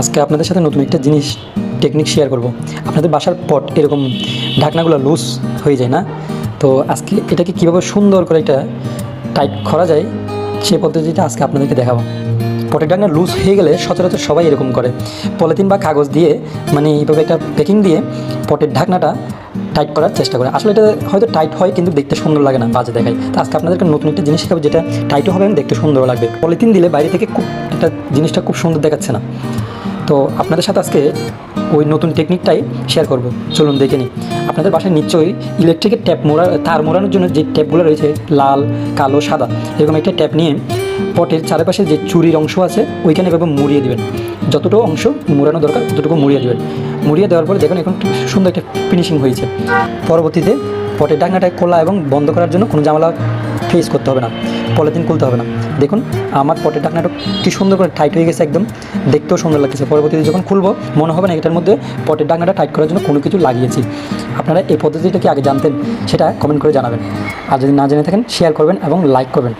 আজকে আপনাদের সাথে নতুন একটা জিনিস টেকনিক শেয়ার করব। আপনাদের বাসার পট এরকম ঢাকনাগুলো লুজ হয়ে যায় না? তো আজকে এটাকে কীভাবে সুন্দর করে এটা টাইট করা যায়, সেই পদ্ধতিটা আজকে আপনাদেরকে দেখাবো। পটের ঢাকনা লুজ হয়ে গেলে সচরাচর সবাই এরকম করে। পলিথিন বা কাগজ দিয়ে মানে এইভাবে একটা প্যাকিং দিয়ে পটের ঢাকনাটা টাইট করার চেষ্টা করে। আসলে এটা হয়তো টাইট হয়, কিন্তু দেখতে সুন্দর লাগে না বাজে দেখায়। তো আজকে আপনাদেরকে নতুন একটা জিনিস শেখাবো, যেটা টাইটও হবে এবং দেখতে সুন্দর লাগবে। পলিথিন দিলে বাইরে থেকে খুব, একটা জিনিসটা খুব সুন্দর দেখাচ্ছে না। তো আপনাদের সাথে আজকে ওই নতুন টেকনিকটাই শেয়ার করব। চলুন দেখে নিই। আপনাদের বাসায় নিশ্চয়ই ইলেকট্রিকের ট্যাপ মোড়া, তার মোড়ানোর জন্য যে ট্যাপগুলো রয়েছে, লাল, কালো, সাদা, এরকম একটা ট্যাপ নিয়ে পটের চারপাশে যে চুরির অংশ আছে, ওইখানে এভাবে মুড়িয়ে দেবেন। যতটুকু অংশ মুড়ানো দরকার, ততটুকু মুড়িয়ে দেবেন। মুড়িয়ে দেওয়ার পরে দেখুন এখন সুন্দর একটা ফিনিশিং হয়েছে। পরবর্তীতে পটের ঢাকনাটা খোলা এবং বন্ধ করার জন্য কোনো ঝামেলা ফেস করতে হবে না। পলিথিন খুলতে হবে না। দেখুন, আমার পটের ঢাকনাটা কি সুন্দর করে টাইট হয়ে গেছে একদম। দেখতেও সুন্দর লাগছে পরবর্তীতে যখন খুলবো, মনে হবে না এটার মধ্যে পটের ঢাকনাটা টাইট করার জন্য কোনো কিছু লাগিয়েছি। আপনারা এই পদ্ধতিটা কি আগে জানতেন, সেটা কমেন্ট করে জানাবেন। আর যদি না জেনে থাকেন শেয়ার করবেন এবং লাইক করবেন।